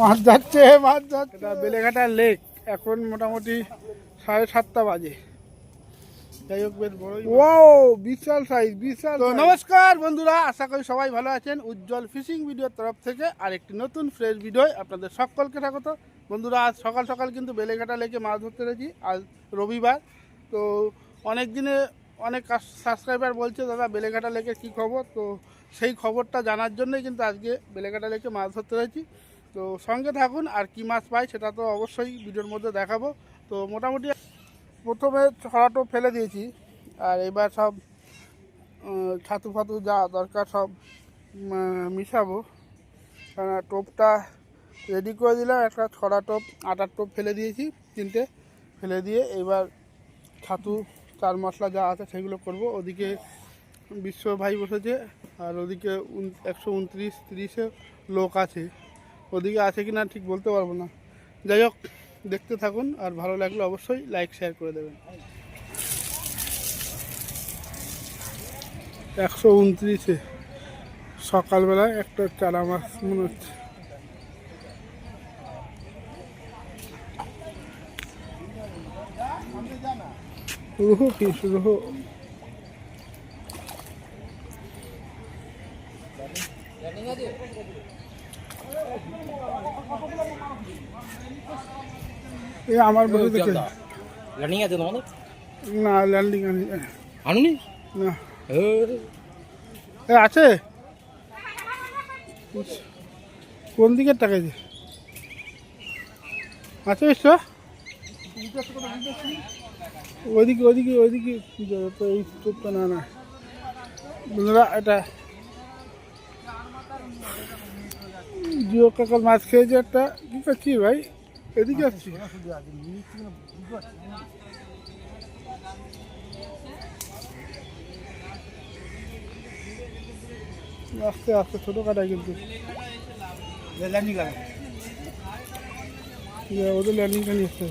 মাছ যাচ্ছে মাছ যাচ্ছে। এটা বেলেঘাটা লেক এখন মোটামুটি সাড়ে সাতটা বাজে। যাই হোক বেশ বড় ও বিশাল সাইজ বিশাল তো নমস্কার বন্ধুরা আশা করি সবাই ভালো আছেন। উজ্জ্বল ফিশিং ভিডিওর তরফ থেকে আর একটি নতুন ফ্রেশ ভিডিও আপনাদের সকলকে স্বাগত। বন্ধুরা আজ সকাল সকাল কিন্তু বেলেঘাটা লেকে মাছ ধরতে রয়েছি আজ রবিবার। তো অনেক দিনে অনেক সাবস্ক্রাইবার বলছে দাদা বেলেঘাটা লেকে কী খবর? তো সেই খবরটা জানার জন্যই কিন্তু আজকে বেলেঘাটা লেকে মাছ ধরতে রয়েছি তো সঙ্গে থাকুন আর কি মাছ পাই সেটা তো অবশ্যই ভিডিওর মধ্যে দেখাবো। তো মোটামুটি প্রথমে ছড়া টোপ ফেলে দিয়েছি, আর এবার সব ছাতু ফাতু যা দরকার সব মিশাবো। কারণ টোপটা রেডি করে দিলাম, একটা ছড়া টোপ, আটার টোপ ফেলে দিয়েছি, তিনটে ফেলে দিয়ে এবার ছাতু, চার মশলা যা আছে সেগুলো করব। ওদিকে বিশ্ব ভাই বসেছে, আর ওদিকে একশো উনত্রিশ, তিরিশে লোক আছে। ওদিকে আছে কি না ঠিক বলতে পারব না। যাই হোক, দেখতে থাকুন, আর ভালো লাগলে অবশ্যই লাইক শেয়ার করে দেবেন। একশো উনত্রিশে সকালবেলায় একটা চারা মাছ মনে হচ্ছে। রুহু কি? রুহু। এ আমার বসে দেখে। লার্নিং আছে তোমাদের? না ল্যান্ডিং আনি আনুনি? না। এ আছে। কোন দিকের টাকা যে? আছে বিশ্ব ওইদিকে ওইদিকে ওইদিকে। এই না না। বন্ধুরা এটা জিও কাকার মাছ খেয়েছে একটা কি করছি ভাই? এদিকে আসছি। আস্তে আস্তে ছোটো কাটায় কিন্তু। ওদের ল্যান্ডিংটা নিয়ে আসতে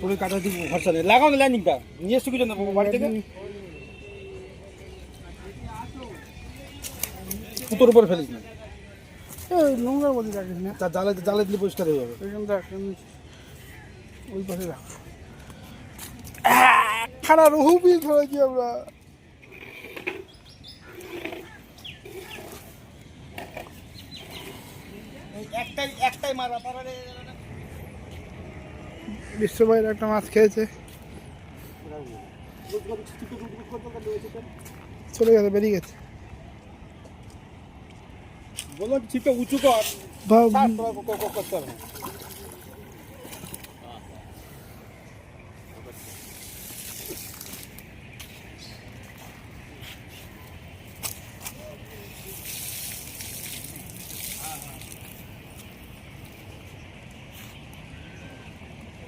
পুরো কাটা দিব ভরসা নেই। লাগাও না লার্নিংটা নিয়ে এসছো কিছু না বাড়ি থেকে? পুতোর উপর ফেলিস না। রাখিস না। তার জালে জালে দিলে পরিষ্কার হয়ে যাবে। এখানে ওই পাশে রাখ। খানা রহু পিস ধরেছি আমরা। একটাই একটাই মারা পারে বিশ্বভাইয়ের একটা মাছ খেয়েছে। চলে গেছে বেরিয়ে গেছে। বলো ছিপটা উঁচু কর। করতে হবে।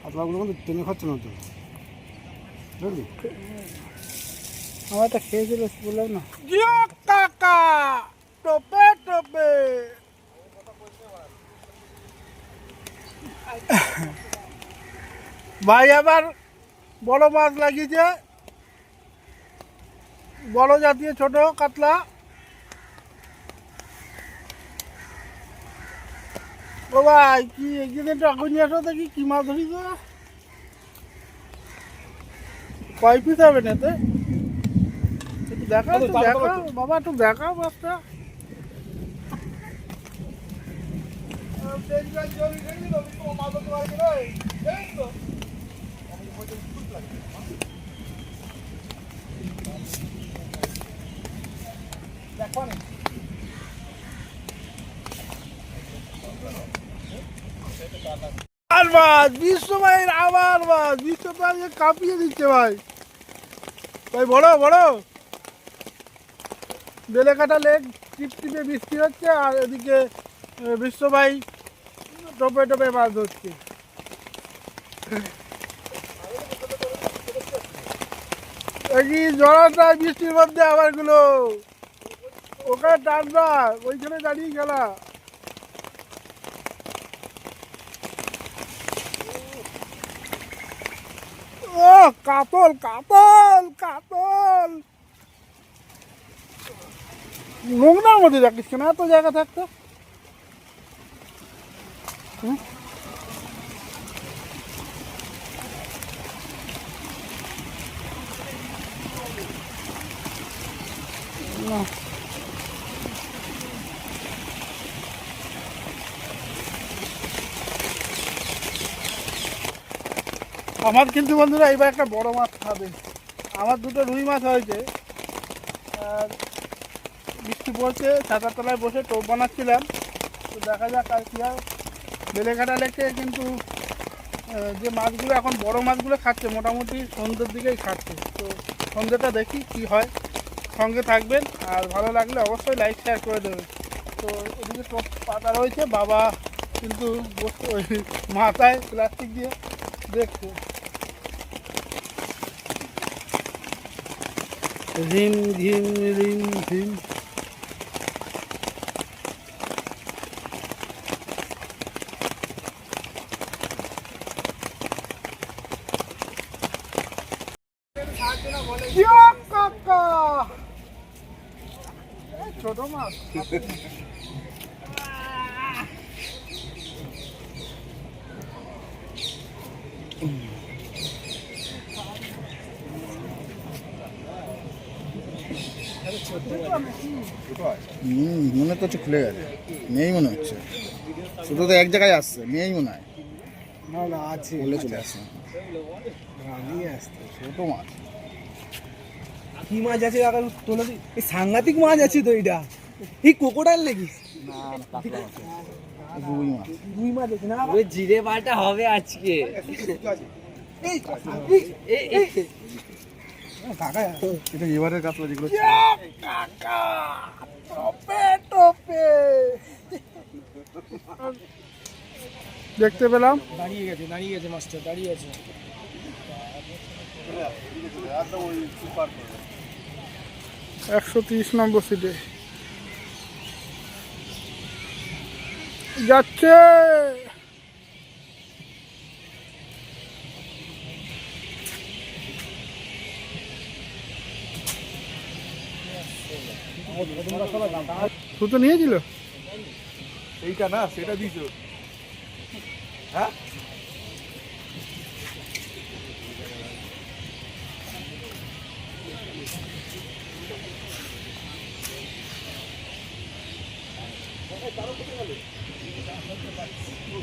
না। কিন্তু টেনে খাচ্ছে না তো। বুঝলি? আমার একটা খেয়েছিল বললাম না। কাকা টোপে ভাই আবার বড় মাছ লাগিয়েছে। বড় জাতীয় ছোট কাতলা। ও ভাই কি একদিন আগুন নিয়ে আসো দেখি কি মাছ ধরি তো কয় পিস হবে না এতে? একটু দেখাও বাবা একটু দেখাও মাছটা। ভাইয়ের আবার কাঁপিয়ে দিচ্ছে ভাই। ভাই, বড় বড়। বেলেকাটা লেক টিপ টিপে বৃষ্টি হচ্ছে আর এদিকে বিশ্ব ভাই টোপে টোপে মাছ ধরছে জড়াটা বৃষ্টির মধ্যে আবারগুলো। ওখানে টানবা ওইখানে দাঁড়িয়ে গেলা। ও, কাতল কাতল কাতল। নোংরার মধ্যে রাখিস কেন? এত জায়গা থাকতো? না আমার কিন্তু বন্ধুরা এবার একটা বড় মাছ খাবে। আমার দুটো রুই মাছ হয়েছে। আর বৃষ্টি পড়ছে ছাতার তলায় বসে টোপ বানাচ্ছিলাম। তো দেখা যাক আর কি হয়। বেলেঘাটা লেকে কিন্তু যে মাছগুলো এখন বড় মাছগুলো খাচ্ছে, মোটামুটি সন্ধ্যের দিকেই খাচ্ছে। তো সন্ধ্যেটা দেখি কি হয়। সঙ্গে থাকবেন, আর ভালো লাগলে অবশ্যই লাইক শেয়ার করে দেবেন। তো এদিকে পাতা রয়েছে, বাবা কিন্তু ওই মাথায় প্লাস্টিক দিয়ে দেখছে। রিম ঝিম রিম ঝিম ইয়া কাকা এই ছোট মাছ হুম মনে তো হচ্ছে খুলে গেছে। নেই মনে হচ্ছে। শুধু তো এক জায়গায় আসছে নেই মনে হয়। না না আছে। বলে চলে আসছে। ছোট মাছ। কি মাছ আছে আগে তোলা এই সাংঘাতিক মাছ আছে তো এটা। এই কোকোডাইল নাকি? না না কাতলা মাছ রুই মাছ। আছে না? ওই জিরে বাটা হবে আজকে। কাকা এটা এবারের কাতলা যেগুলো কাকা টপে টপে। দেখতে পেলাম। দাঁড়িয়ে গেছে দাঁড়িয়ে গেছে মাছটা দাঁড়িয়ে আছে। একশো তিরিশ নম্বর সিটে যাচ্ছে! সুতো নিয়েছিল? এইটা না সেটা দিছো হ্যাঁ?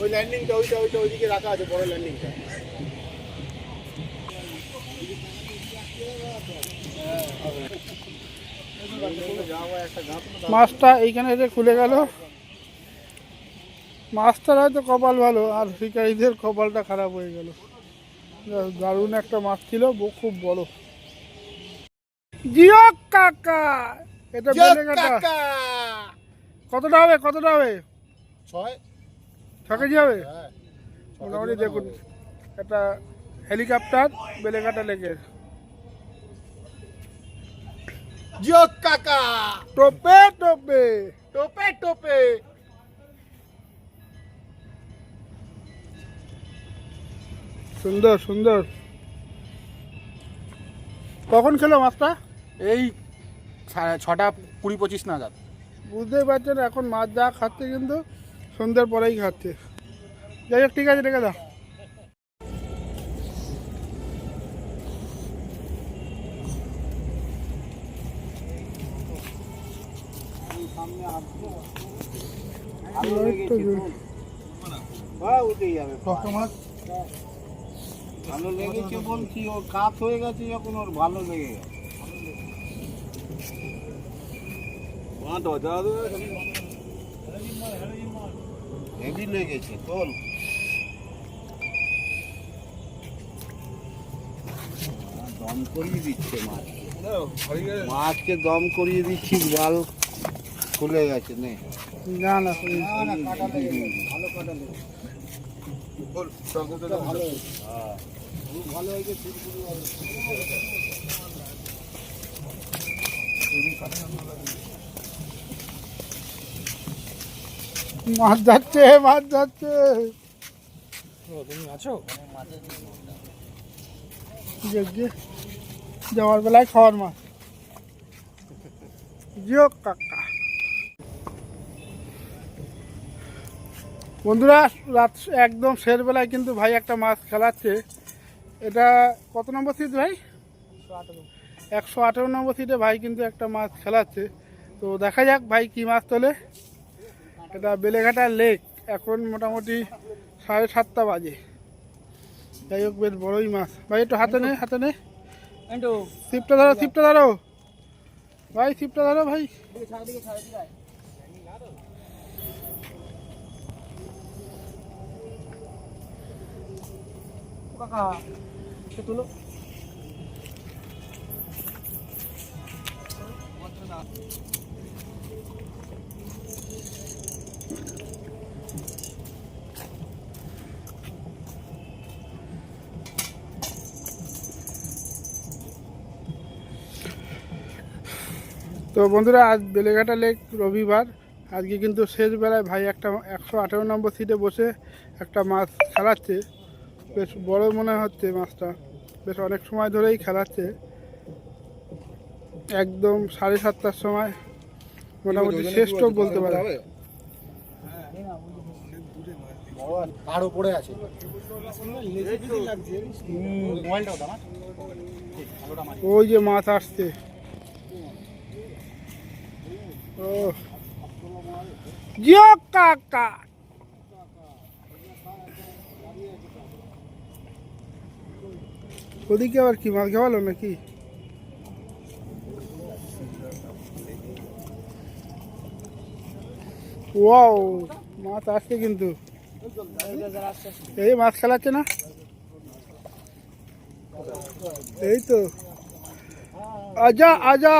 ওই ল্যান্ডিংটা ওইটা ওইটা ওইদিকে রাখা আছে বড় ল্যান্ডিংটা মাছটা এইখানে এসে খুলে গেল। মাছটার হয়তো কপাল ভালো, আর শিকারীদের কপালটা খারাপ হয়ে গেল। দারুণ একটা মাছ ছিল খুব বড়। জিও কাকা! এটা বেলে কাটা কতটা হবে কতটা হবে? ছয়। ছ কেজি হবে? হ্যাঁ মোটামুটি দেখুন একটা হেলিকপ্টার বেলেঘাটা লেকে জিও কাকা। টোপে টোপে। টোপে টোপে। সুন্দর সুন্দর। কখন খেলো মাছটা? এই ছটা কুড়ি পঁচিশ নাগাদ। বুঝতেই পারছেন এখন মাছ যা খাচ্ছে কিন্তু সন্ধ্যের পরেই খাচ্ছে। যাই হোক ঠিক আছে রেখে দাও। ভালো লেগেছে বলছি ও কাত হয়ে গেছে যখন ওর ভালো লেগে গেছে। হেভি লেগেছে তোল। দম করিয়ে দিচ্ছে মাছ। মাছকে দম করিয়ে দিচ্ছি জাল খুলে গেছে নে। না না মাছ যাচ্ছে মাছ যাচ্ছে। তুমি আছো? যাওয়ার বেলায় খাওয়ার মাছ। জিও কাকা। বন্ধুরা রাত একদম শেষ বেলায় কিন্তু ভাই একটা মাছ খেলাচ্ছে। এটা কত নম্বর সিট ভাই? একশো আঠেরো নম্বর সিটে ভাই কিন্তু একটা মাছ খেলাচ্ছে। তো দেখা যাক ভাই কি মাছ তোলে। এটা বেলেঘাটা লেক। এখন মোটামুটি সাড়ে সাতটা বাজে। যাই হোক বেশ বড়ই মাছ। ভাই একটু হাতে নে হাতে নে। সিপটা ধরো সিপটা ধরো। ভাই সিপটা ধরো ভাই। কাকা তুলো। তো বন্ধুরা আজ বেলেঘাটা লেক রবিবার। আজকে কিন্তু শেষ বেলায় ভাই একটা একশো আঠেরো নম্বর সিটে বসে একটা মাছ খেলাচ্ছে। বেশ বড় মনে হচ্ছে মাছটা। বেশ অনেক সময় ধরেই খেলাচ্ছে। একদম সাড়ে সাতটার সময়। মোটামুটি শ্রেষ্ঠ বলতে পারে। কার উপরে আছে। ওই যে মাছ আসছে। ও জিও কাকা ওদিকে আবার কি মাছ খাওয়ালো নাকি ওয়াও মাছ আসছে কিন্তু এই মাছ খেলাচ্ছে না এই তো আজা আজা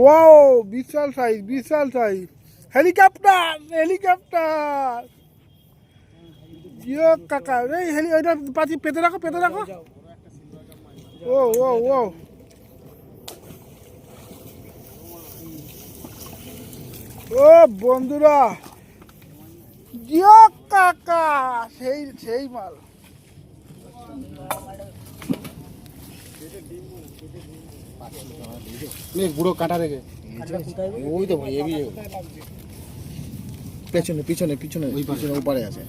ওয়াও বিশাল সাইজ বিশাল সাইজ হেলিকপ্টার হেলিকপ্টার জিও কাকা, এই হেলি ওইটা পাতি পেতে রাখো পেতে রাখো। ও ও ও। ও বন্ধুরা জিও কাকা, সেই সেই মাল। নে বুড়ো কাটা রেখে। ওই তো ভাই এবি পেছনে পিছনে পিছনে ওই পিছনে ওপারে আছে।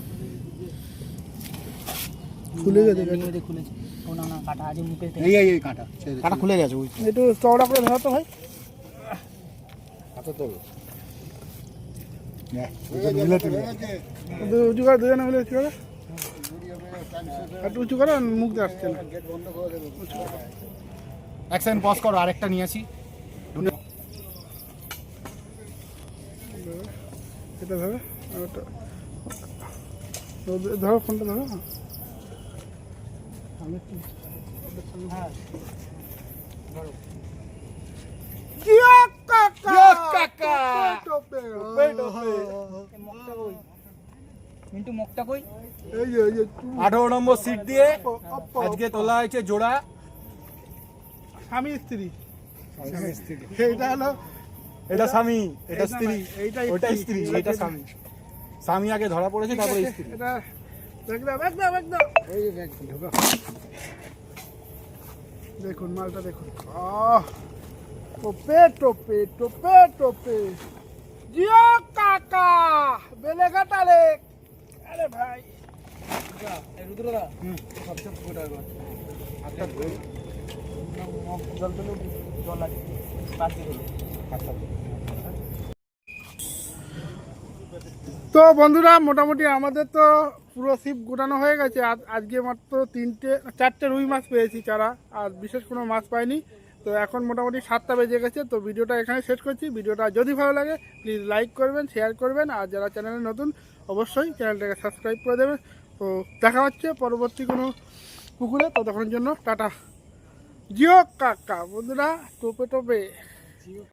খুলে গেছে এই এই এই কাটা। কাটা খুলে গেছে ওই একটু চওড়া করে ধরো তো ভাই। উঁচু করে দুজনে মিলে উঁচু করে একটু উঁচু করে মুখ দিয়ে আসছে না। এক সেকেন্ড পজ করো আরেকটা নিয়ে আসি। এটা ধরো ফোনটা ধরো। আমি আঠারো নম্বর সিট দিয়ে আজকে তোলা হয়েছে জোড়া। স্বামী স্ত্রী। এইটা হলো এটা স্বামী এটা স্ত্রী। ওটা স্ত্রী, এটা স্বামী। স্বামী আগে ধরা পড়েছে তারপরে স্ত্রী। এটা একদম একদম। একদম দেখুন মালটা দেখুন। আহ! টোপে টোপে টোপে টোপে। জিও কাকা বেলেঘাটা লেক। আরে ভাই। রুদ্রদা সবচেয়ে গোটা একটা তো বন্ধুরা, মোটামুটি আমাদের তো পুরো শিপ গোটানো হয়ে গেছে। আজ- আজকে মাত্র তিনটে, চারটে রুই মাছ পেয়েছি চারা, আর বিশেষ কোনো মাছ পাইনি। তো এখন মোটামুটি সাতটা বেজে গেছে, তো ভিডিওটা এখানে শেষ করছি। ভিডিওটা যদি ভালো লাগে প্লিজ লাইক করবেন শেয়ার করবেন, আর যারা চ্যানেলে নতুন, অবশ্যই চ্যানেলটাকে সাবস্ক্রাইব করে দেবেন। তো দেখা হচ্ছে পরবর্তী কোনো পুকুরে তো তখন জন্য টাটা। জিও কাকা বন্ধুরা টোপে টোপে।